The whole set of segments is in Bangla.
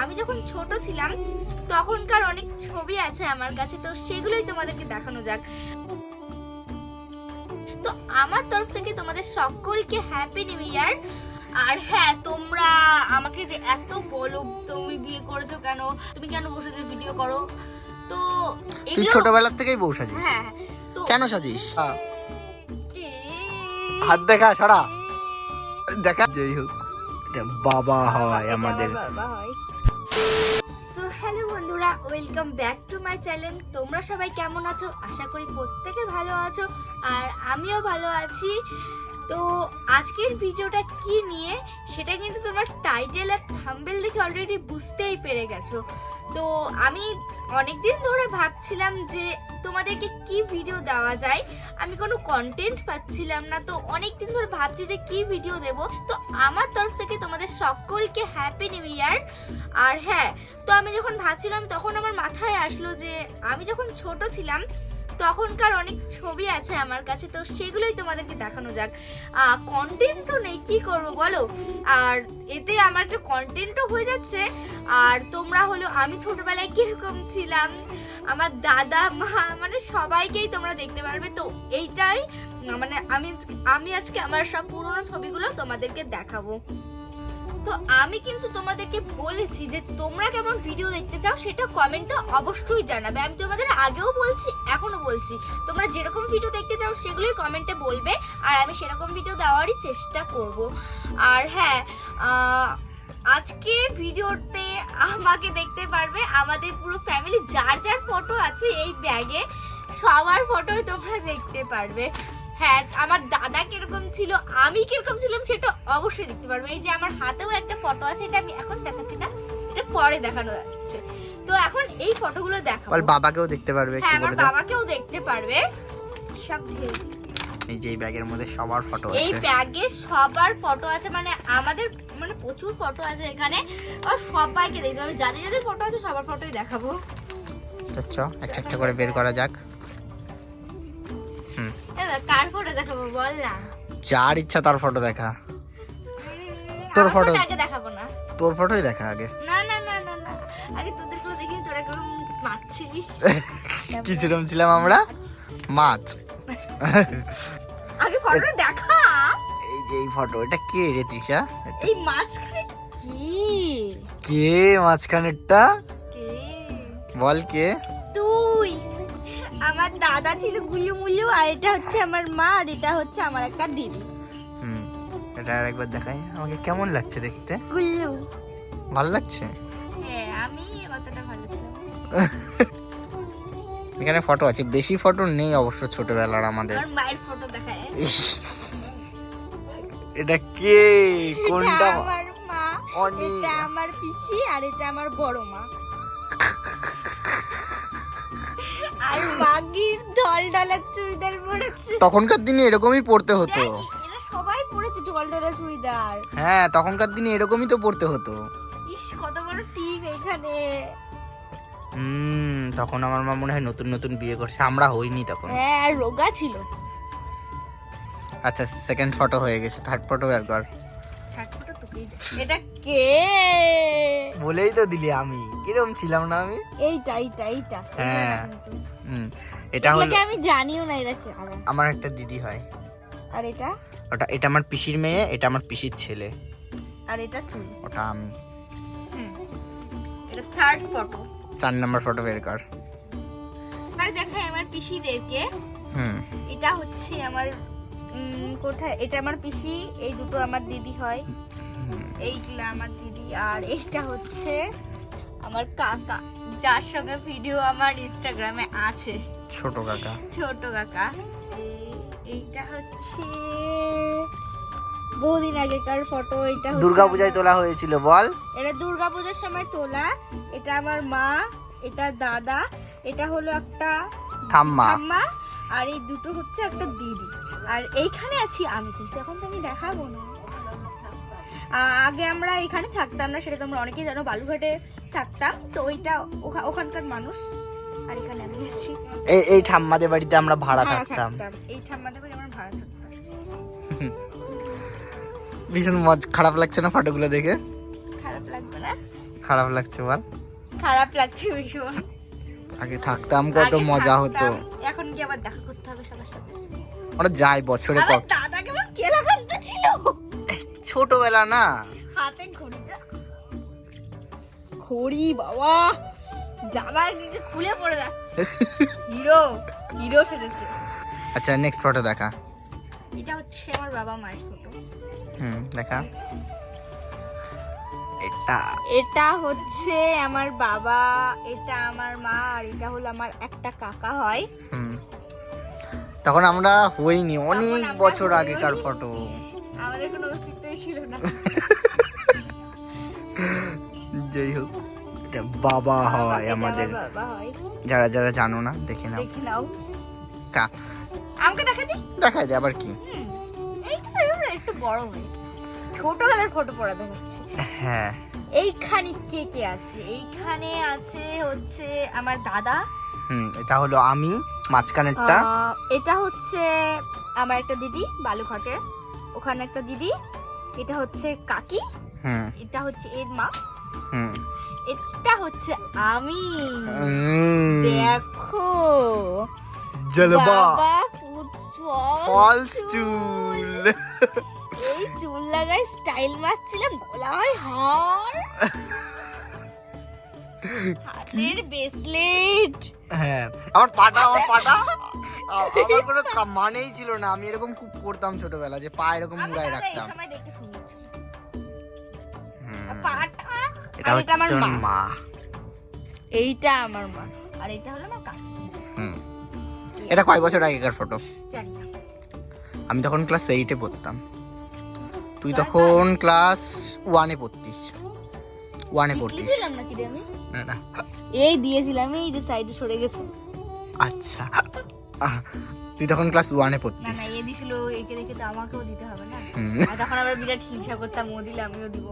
আমি যখন ছোট ছিলাম তখনকার অনেক ছবি আছে আমার কাছে তো সেগুলোই তোমাদেরকে দেখানো যাক। তো আমার তরফ থেকে তোমাদের সকলকে হ্যাপি নিউ ইয়ার আর হ্যাঁ তোমরা আমাকে যে এত বলো তুমি বিয়ে করেছ কেন? তুমি কেন বসে যে ভিডিও করো? তো তুই ছোটবেলার থেকেই বউ সাজিস। হ্যাঁ হ্যাঁ। কেন সাজিস? হাত দেখা সরা। দেখা যাই হোক বাবা হয় আমাদের। বাবা হয়। সো হ্যালো বন্ধুরা welcome back to my channel তোমরা সবাই কেমন আছো? আশা করি প্রত্যেকে ভালো আছো, আর আমিও ভালো আছি। তো, আজকের ভিডিওটা কি নিয়ে, সেটা কিন্তু তোমার টাইটেল আর থাম্বেল দেখে অলরেডি বুঝতেই পেরে গেছো। তো, আমি অনেক দিন ধরে ভাবছিলাম যে, তোমাদেরকে কি ভিডিও দেওয়া যায়? আমি কোনো কন্টেন্ট পাচ্ছিলাম না, তো অনেক দিন ধরে ভাবছি যে কি ভিডিও দেব? তো আমার সকলকে হ্যাপি নিউ ইয়ার আর হ্যাঁ তো আমি যখন ভাবছিলাম, তখন আমার মাথায় আসলো যে আমি যখন ছোট ছিলাম, তখনকার অনেক ছবি আছে আমার কাছে, তো সেগুলোই তোমাদেরকে দেখানো যাক। কন্টেন্ট তো নেই, কি করব বলো? আর এতে আমার একটা কন্টেন্টও হয়ে যাচ্ছে। আর তোমরা হলো, আমি ছোটবেলায় কীরকম ছিলাম? আমার দাদা, মা মানে সবাইকেই তোমরা দেখতে পারবে। তো এইটাই মানে আমি আমি আজকে আমার সব পুরনো ছবিগুলো তোমাদেরকে দেখাবো। তো আমি কিন্তু তোমাদেরকে বলেছি যে তোমরা কেমন ভিডিও দেখতে চাও সেটা কমেন্টে অবশ্যই জানাবে। আমি তোমাদের আগেও বলছি এখনও বলছি। তোমরা যেরকম ভিডিও দেখতে চাও সেগুলোই কমেন্টে বলবে আর আমি সেরকম ভিডিও দেওয়ারই চেষ্টা করব। আর হ্যাঁ আজকে ভিডিওতে আমাকে দেখতে পারবে আমাদের পুরো ফ্যামিলি যার যার ফটো আছে এই ব্যাগে সবার ফটোই তোমরা দেখতে পারবে। হ্যাঁ আমার দাদা কীরকম ছিল আমি কীরকম ছিলাম সেটা অবশ্যই দেখতে পারবে। এই যে আমার হাতেও একটা ফটো আছে এটা আমি এখন দেখাচ্ছি না এটা পরে দেখানো যাচ্ছে। তো এখন এই ফটোগুলো দেখাবো। বল বাবাকেও দেখতে পারবে হ্যাঁ আমার বাবাকেও দেখতে পারবে। সব এই যে এই ব্যাগের মধ্যে সবার ফটো এই ব্যাগে সবার ফটো আছে মানে আমাদের মানে প্রচুর ফটো আছে এখানে। আর সবাইকে দেখবে আমি যাদের যাদের ফটো আছে সবার ফটোই দেখাবো। চ একটা একটা করে বের করা যাক। কার ফটো দেখাবো বল না। যার ইচ্ছা তার ফটো দেখা। তোর আগে দেখাবো না। তোর ফটোই দেখা আগে। না না না না না। আগে তোদেরগুলো দেখিনি তোরা কেমন মারছিলিস? কি ছিলাম ছিলাম আমরা? মাছ। আগে ফটোটা দেখা। এই যে এই ফটো এটা কে রে তৃষা? এই মাঝখানে কি? কে মাঝখানেরটা? কে? বল কে? আমার দাদা ছিল গুলু মুলু আর এটা হচ্ছে আমার মা আর এটা হচ্ছে আমার একটা দিদি। হুম এটা আর একবার দেখাই। আমাকে কেমন লাগছে দেখতে? গুল্লু ভালো লাগছে? হ্যাঁ আমি অতটা ভালো এখানে ফটো আছে। বেশি ফটো নেই অবশ্য ছোটবেলার আমাদের। আমার মায়ের ফটো দেখায়। এটা কে? কোনটা? আমার মা এটা আমার পিসি আর এটা আমার বড় মা। আর মাগি ঢল ঢলা চুড়িদার পরেছে। তখনকার দিনে এরকমই পড়তে হতো। এরা সবাই পরেছে ঢল ঢলা চুড়িদার। হ্যাঁ তখনকার দিনে এরকমই তো পড়তে হতো। ইস কত বড় এখানে। হুম তখন আমার মা মনে হয় নতুন নতুন বিয়ে করছে আমরা হইনি তখন। হ্যাঁ রোগা ছিল। আচ্ছা সেকেন্ড ফটো হয়ে গেছে থার্ড ফটো বের কর। এটা কে? বলেই তো দিলি আমি। কিরম ছিলাম না আমি? এইটা এইটা এইটা। হ্যাঁ। হুম এটা হলো আমি জানিও না এটা কি আমার? একটা দিদি হয়। আর এটা? ওটা এটা আমার পিসির মেয়ে এটা আমার পিসির ছেলে। আর এটা তুই ওটা আমি। এটা থার্ড ফটো চার নম্বর ফটো বের কর। আর দেখাই আমার পিসিদেরকে। হুম। এটা হচ্ছে আমার কোথায়? এটা আমার পিসি এই দুটো আমার দিদি হয়। এইগুলো আমার দিদি। আর এইটা হচ্ছে আমার কাকা যার সঙ্গে ভিডিও আমার ইনস্টাগ্রামে আছে। ছোট কাকা। ছোট কাকা। এইটা হচ্ছে বহুদিন আগেকার ফটো এটা হচ্ছে দুর্গা পূজায় আমার- তোলা হয়েছিল বল। এটা দুর্গা পূজার সময় তোলা। এটা আমার মা এটা দাদা এটা হলো একটা ঠাম্মা। ঠাম্মা আর এই দুটো হচ্ছে একটা দিদি। আর এইখানে আছি আমি কিন্তু এখন তো আমি দেখাবো না। আগে আমরা এখানে থাকতাম না সেটা তোমরা অনেকেই জানো বালুঘাটে থাকতাম। তো ওইটা ওখা- ওখানকার মানুষ। আর এখানে আমি আছি। এই এই ঠাম্মাদের বাড়িতে আমরা ভাড়া থাকতাম। এই ঠাম্মাদের বাড়ি আমার ভাড়া থাকতাম। ভীষণ মজ খারাপ লাগছে না ফটোগুলো দেখে? খারাপ লাগবে না? খারাপ লাগছে বল। খারাপ লাগছে ভীষণ। আগে থাকতাম কত মজা হতো। এখন কি আবার দেখা করতে হবে সবার সাথে? আমরা যাই বছরে কত দাদা কেমন কেলাকান্ত ছিল। ছোটবেলা না? হাতে ঘড়ি যা। ঘড়ি বাবা জামা একদিকে খুলে পড়ে যাচ্ছে। হিরো হিরো সেজেছে। আচ্ছা নেক্সট ফটো দেখা। এটা হচ্ছে আমার বাবা মায়ের ফটো হুম দেখা। এটা। এটা হচ্ছে আমার বাবা এটা আমার মা আর এটা হলো আমার একটা কাকা হয়। হুম। তখন আমরা হইনি অনেক বছর আগেকার ফটো আমাদের কোনো ছিল না। যাই হোক এটা বাবা হয় আমাদের। যারা যারা জানো না দেখে নাও। দেখে নাও। কা। আমাকে দেখা দি দেখা যায় আবার কি। এইটা একটু বড় হয়ে। ছোটবেলার ফটো পড়া দেখাচ্ছে হ্যাঁ। এইখানে কে কে আছে? এইখানে আছে হচ্ছে আমার দাদা। হুম এটা হলো আমি মাঝখানেরটা। এটা হচ্ছে আমার একটা দিদি বালুঘাটে। ওখানে একটা দিদি। এটা হচ্ছে কাকি। হুম। এটা হচ্ছে এর মা। হুম। এটা হচ্ছে আমি। দেখো। জলবা। ফলস চুল। এই চুল লাগাই স্টাইল মারছিলাম গলায় হার। হাতের ব্রেসলেট হ্যাঁ। আমার পাটা আমার পাটা। আমার কোনো মানেই ছিল না। আমি এরকম খুব করতাম ছোটবেলা যে পা এরকম মুড়াই রাখতাম। এটা হচ্ছে আমার মা। এইটা আমার মা। আর এটা হলো আমার কাকা। হুম। এটা কয় বছর আগেকার ফটো আমি তখন ক্লাস এইটে পড়তাম। তুই তখন ক্লাস ওয়ানে পড়তিস। ওয়ানে পড়তিস। দিয়েছিলাম নাকি রে আমি? না না। এই দিয়েছিলাম এই যে সাইডে সরে গেছে। আচ্ছা। তুই তখন ক্লাস ওয়ানে না পড়তিস। না এ দিছিল একে দেখে তো আমাকেও দিতে হবে না। আর তখন আবার বিরাট হিংসা করতাম ও দিলে আমিও দিব।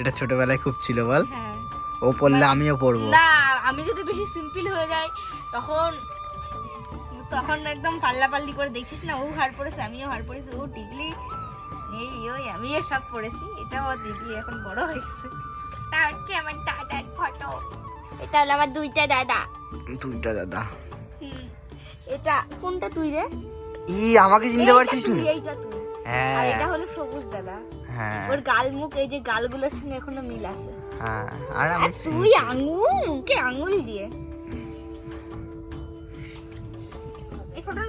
এটা ছোটবেলায় খুব ছিল বল। হ্যাঁ। ও পড়লে আমিও পড়ব। না আমি যদি বেশি সিম্পল হয়ে যাই তখন তখন একদম পাল্লা পাল্লি করে দেখছিস না ও হার পড়েছে আমিও হার পড়েছি ও টিকলি এই ওই আমিও সব পড়েছি এটাও দিদি এখন বড় হয়ে গেছে। তা হচ্ছে আমার দাদার ফটো এটা হলো আমার দুইটা দাদা। তুইটা দাদা। এটা কোনটা তুই রে? ই আমাকে চিনতে পারছিস না? এইটা তুই। আর হ্যাঁ এটা হলো সবুজ দাদা। হ্যাঁ। ওর গাল মুখ এই যে গালগুলোর সঙ্গে এখনও মিল আছে। হ্যাঁ আর আমি তুই আঙুল মুখে আঙুল দিয়ে।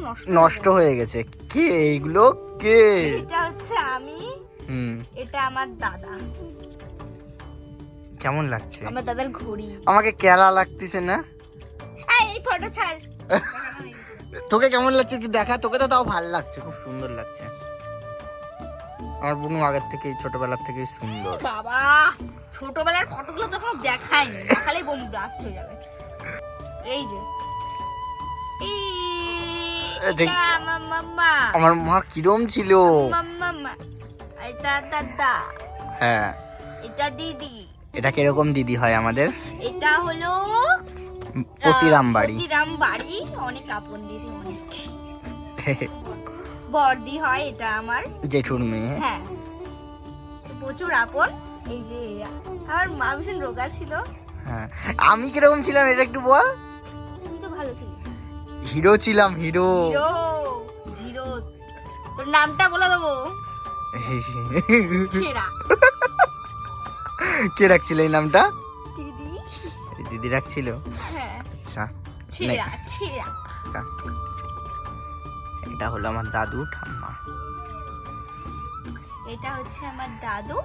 নষ্ট হয়ে নষ্ট গেছে। হয়ে গেছে। কে এইগুলো? কে? এটা হচ্ছে আমি। হুম। এটা আমার দাদা। কেমন লাগছে? আমার দাদার ঘড়ি। আমাকে কেলা লাগতেছে না? এই, ফটো ছাড়। তোকে কেমন লাগছে একটু দেখা? তোকে তো তাও ভালো লাগছে খুব সুন্দর লাগছে। আমার বোনু আগের থেকে ছোটবেলার থেকেই সুন্দর। বাবা ছোটবেলার ফটোগুলো তখন দেখায়নি দেখালেই বোম ব্লাস্ট হয়ে যাবে। এই যে। আমার মা কিরম ছিল? এটা দাদা হ্যাঁ। এটা দিদি। এটা কীরকম দিদি হয় আমাদের? এটা হলো প্রতিরাম বাড়ি প্রতিরাম বাড়ি অনেক আপন দিদি অনেক। বর্দি হয় এটা আমার। জেঠুর মেয়ে। হ্যাঁ। প্রচুর আপন। এই যে আমার মা ভীষণ রোগা ছিল। হ্যাঁ। আমি কীরকম ছিলাম এটা একটু বল। তুই তো ভালো ছিলিস। হিরো ছিলাম হিরো। Hero zero. তোর নামটা বলে দেবো। কে রাখছিল এই নামটা? দিদি রাখছিল হ্যাঁ। আচ্ছা এটা হলো আমার দাদু ঠাম্মা। এটা হচ্ছে আমার দাদু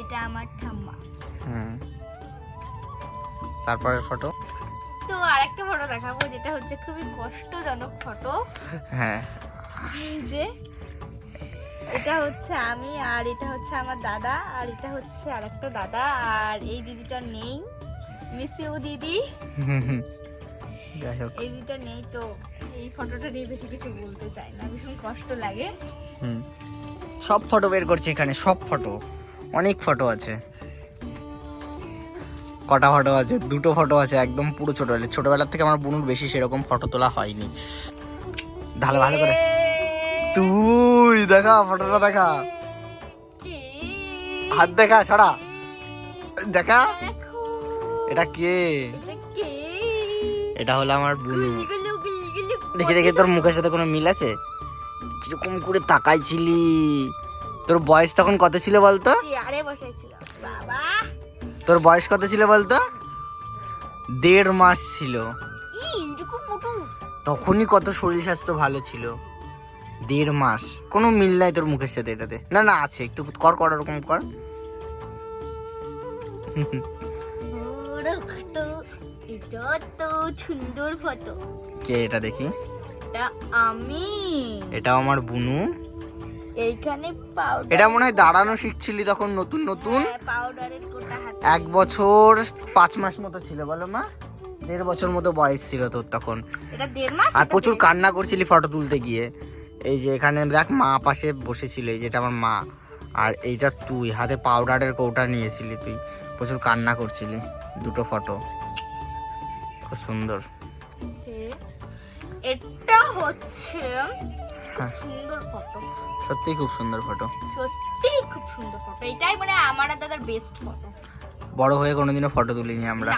এটা আমার ঠাম্মা। হুম। তারপরের ফটো? তো আরেকটা ফটো দেখাবো যেটা হচ্ছে খুবই কষ্টজনক ফটো। হ্যাঁ। এই যে এটা হচ্ছে আমি আর এটা হচ্ছে আমার দাদা আর এটা হচ্ছে আরেকটা দাদা আর এই দিদিটা নেই। মিস ইউ দিদি যাই হোক। এই নেই তো। এই ফটোটা নিয়ে বেশি কিছু বলতে চাই না। ভীষণ কষ্ট লাগে। হুম। সব ফটো বের করছি এখানে সব ফটো অনেক ফটো আছে। কটা ফটো আছে? দুটো ফটো আছে একদম পুরো ছোটবেলা ছোটবেলার থেকে আমার বোনুর বেশি সেরকম ফটো তোলা হয়নি। ভালো ভালো করে। তুই দেখা ফটোটা দেখা। হাত দেখা সরা। দেখো। এটা কে? এটা হলো আমার বুনু দেখে দেখে তোর মুখের সাথে কোনো মিল আছে? কীরকম করে তাকাইছিলি? তোর বয়স তখন কত ছিল বলতো? তোর বয়স কত ছিল বলতো? দেড় মাস ছিল। তখনই কত শরীর স্বাস্থ্য ভালো ছিল। দেড় মাস। কোনো মিল নাই তোর মুখের সাথে এটাতে। না না আছে। একটু কর কর ওরকম কর। এটা তো সুন্দর ফটো। কে এটা দেখি? এটা আমি। এটাও আমার বুনু। এইখানে পাউডার এটা মনে হয় দাঁড়ানো শিখছিলি তখন নতুন নতুন? পাউডারের কোটা হাতে। এক বছর পাঁচ মাস মতো ছিল বলো মা। দেড় বছর মতো বয়স ছিল তোর তখন। এটা দেড় মাস? আর প্রচুর কান্না করছিলি ফটো তুলতে গিয়ে। এই যে এখানে দেখ মা পাশে বসেছিল এই যেটা আমার মা। আর এইটা তুই হাতে পাউডারের কৌটা নিয়েছিলি তুই। প্রচুর কান্না করছিলি দুটো ফটো খুব সুন্দর। এটা হচ্ছে হ্যাঁ। সুন্দর ফটো সত্যি খুব সুন্দর ফটো সত্যি খুব সুন্দর ফটো এটাই মানে আমার আর দাদার বেস্ট ফটো বড় হয়ে কোনোদিনও ফটো তুলিনি আমরা।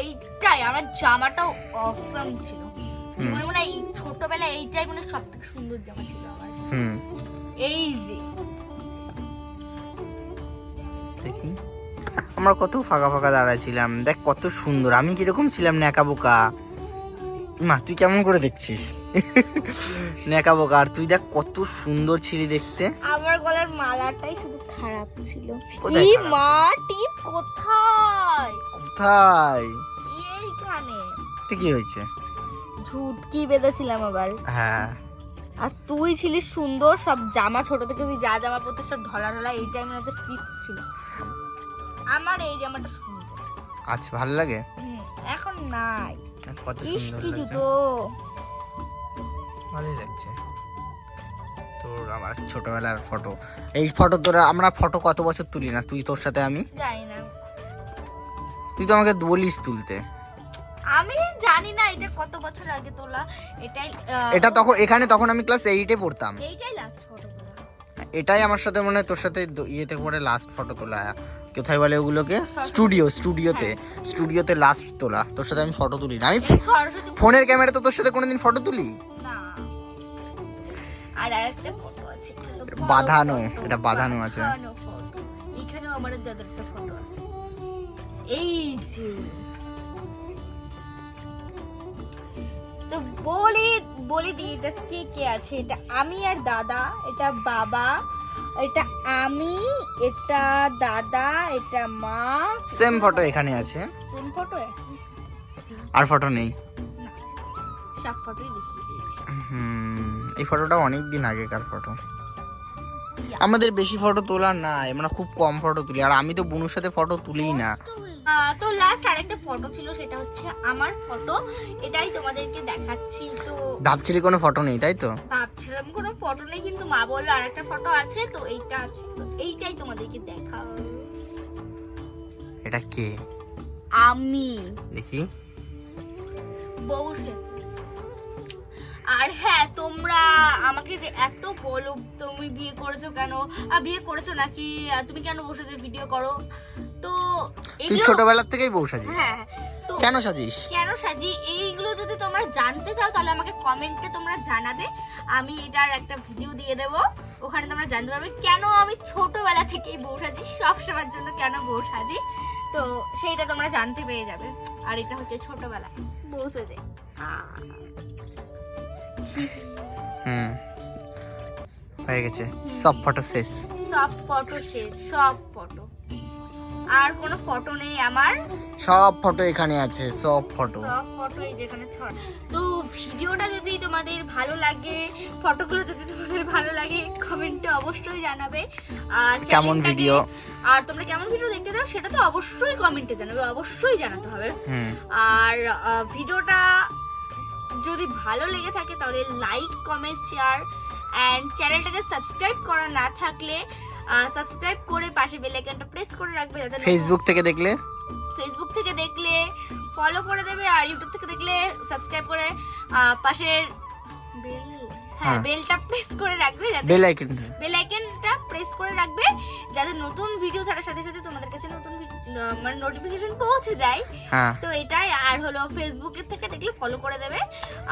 এইটাই আমার জামাটাও অসম ছিল। জীবনে মানে এই ছোটবেলায় এইটাই মানে সব থেকে সুন্দর জামা ছিল আমার। হুম। এই যে। দেখি। আমরা কত ফাঁকা ফাঁকা দাঁড়াছিলাম দেখ কত সুন্দর। আমি কীরকম ছিলাম ন্যাকা বোকা। মা তুই কেমন করে দেখছিস? ন্যাকা বোকা আর তুই দেখ কত সুন্দর ছিলি দেখতে। আমার গলার মালাটাই শুধু খারাপ ছিল। এই মা টিপ কোথায়? কোথায়? এইখানে। কি হয়েছে? ঝুটকি বেঁধেছিলাম আবার। হ্যাঁ। আর তুই ছিলিস সুন্দর সব জামা ছোট থেকে তুই যা জামা পরতে সব ঢলা ঢলা এই টাইমে তো ফিক্স ছিল। আমার এই জামাটা সুন্দর। আচ্ছা ভালো লাগে? এখন নাই। কত সুন্দর কি লাগছে। জুতো। ভালোই লাগছে। তোর আমার ছোটবেলার ফটো। এই ফটো তোরা আমরা ফটো কত বছর তুলি না? তুই তোর সাথে আমি? জানি না। তুই তো আমাকে বলিস তুলতে। আমি জানি না এটা কত বছর আগে তোলা? এটাই এটা তখন এখানে তখন আমি ক্লাস এইটে পড়তাম। এইটাই লাস্ট ফটো এটাই আমার সাথে মনে হয় তোর সাথে ইয়েতে করে লাস্ট ফটো তোলা। কোথায় বলে ওগুলোকে? স্টুডিও স্টুডিওতে স্টুডিওতে লাস্ট তোলা। তোর সাথে আমি ফটো তুলি না। আমি ফোনের ক্যামেরা তো তোর সাথে কোনোদিন ফটো তুলি? আর আরেকটা ফটো আছে এটা বাঁধানো, এটা বাঁধানো আছে। বাঁধানো আমার দাদার একটা ফটো আছে। এই যে। তো বলি বলি দি এটা কে কে আছে? এটা আমি আর দাদা এটা বাবা এটা আমি এটা দাদা এটা মা। সেম ফটো এখানে আছে। সেম ফটো আর ফটো নেই? সব ফটোই দেখিয়ে দিয়েছি। হুম, এই ফটোটা অনেক দিন আগেকার ফটো আমাদের বেশি ফটো তোলা নাই আমরা খুব কম ফটো তুলি। আর আমি তো বুনুর সাথে ফটো তুলিই না। তো লাস্ট আরেকটা ফটো ছিল সেটা হচ্ছে আমার ফটো এটাই তোমাদেরকে দেখাচ্ছি তো ভাবছিলি কোনো ফটো নেই তাই তো? ভাবছিলাম কোনো ফটো নেই কিন্তু মা বলল আরেকটা ফটো আছে তো এইটা আছে। তো এইটাই তোমাদেরকে দেখা। এটা কে? আমি। দেখি। বউ আর হ্যাঁ তোমরা আমাকে যে এত বলো তুমি বিয়ে করেছ কেন? বিয়ে করেছ নাকি? তুমি কেন বসে যে ভিডিও করো? তো তুই এগুলো ছোটবেলার থেকেই বউ সাজিস? হ্যাঁ তো কেন সাজিস? কেন সাজি? এইগুলো যদি তোমরা জানতে চাও তাহলে আমাকে কমেন্টে তোমরা জানাবে। আমি এটার একটা ভিডিও দিয়ে দেব। ওখানে তোমরা জানতে পারবে কেন আমি ছোটবেলা থেকেই বউ সাজি সব সময়ের জন্য কেন বউ সাজি। তো সেইটা তোমরা জানতে পেয়ে যাবে। আর এটা হচ্ছে ছোটবেলা বউ সেজে। হুম। হয়ে গেছে। সব ফটো শেষ। সব ফটো শেষ সব ফটো। আর কোনো ফটো নেই আমার? সব ফটো এখানে আছে সব ফটো সব ফটো এই যেখানে ছড়। তো ভিডিওটা যদি তোমাদের ভালো লাগে ফটোগুলো যদি তোমাদের ভালো লাগে কমেন্টে অবশ্যই জানাবে। আর কেমন ভিডিও আর তোমরা কেমন ভিডিও দেখতে চাও সেটা তো অবশ্যই কমেন্টে জানাবে অবশ্যই জানাতে হবে। আর ভিডিওটা যদি ভালো লেগে থাকে তাহলে লাইক কমেন্ট শেয়ার অ্যান্ড চ্যানেলটাকে সাবস্ক্রাইব করা না থাকলে সাবস্ক্রাইব করে পাশে বেল আইকনটা প্রেস করে রাখবে যাতে ফেসবুক থেকে দেখলে? ফেসবুক থেকে দেখলে ফলো করে দেবে আর ইউটিউব থেকে দেখলে সাবস্ক্রাইব করে পাশের বেল হ্যাঁ হ্যাঁ। বেলটা প্রেস করে রাখবে যাতে বেল আইকন বেল আইকনটা প্রেস করে রাখবে যাতে নতুন ভিডিও ছাড়ার সাথে সাথে তোমাদের কাছে নতুন মানে নোটিফিকেশন পৌঁছে যায়। হ্যাঁ। তো এটাই আর হলো ফেসবুকের থেকে দেখলে ফলো করে দেবে।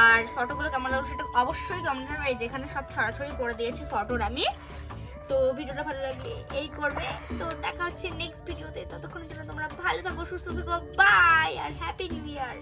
আর ফটোগুলো কেমন লাগল সেটা অবশ্যই কমেন্ট করবে। যেখানে সব ছড়াছড়ি করে দিয়েছি ফটোর আমি। তো ভিডিওটা ভালো লাগলে এই করবে। তো দেখা হচ্ছে নেক্সট ভিডিওতে ততক্ষণের জন্য তোমরা ভালো থাকো, সুস্থ থাকো বাই আর হ্যাপি নিউ ইয়ার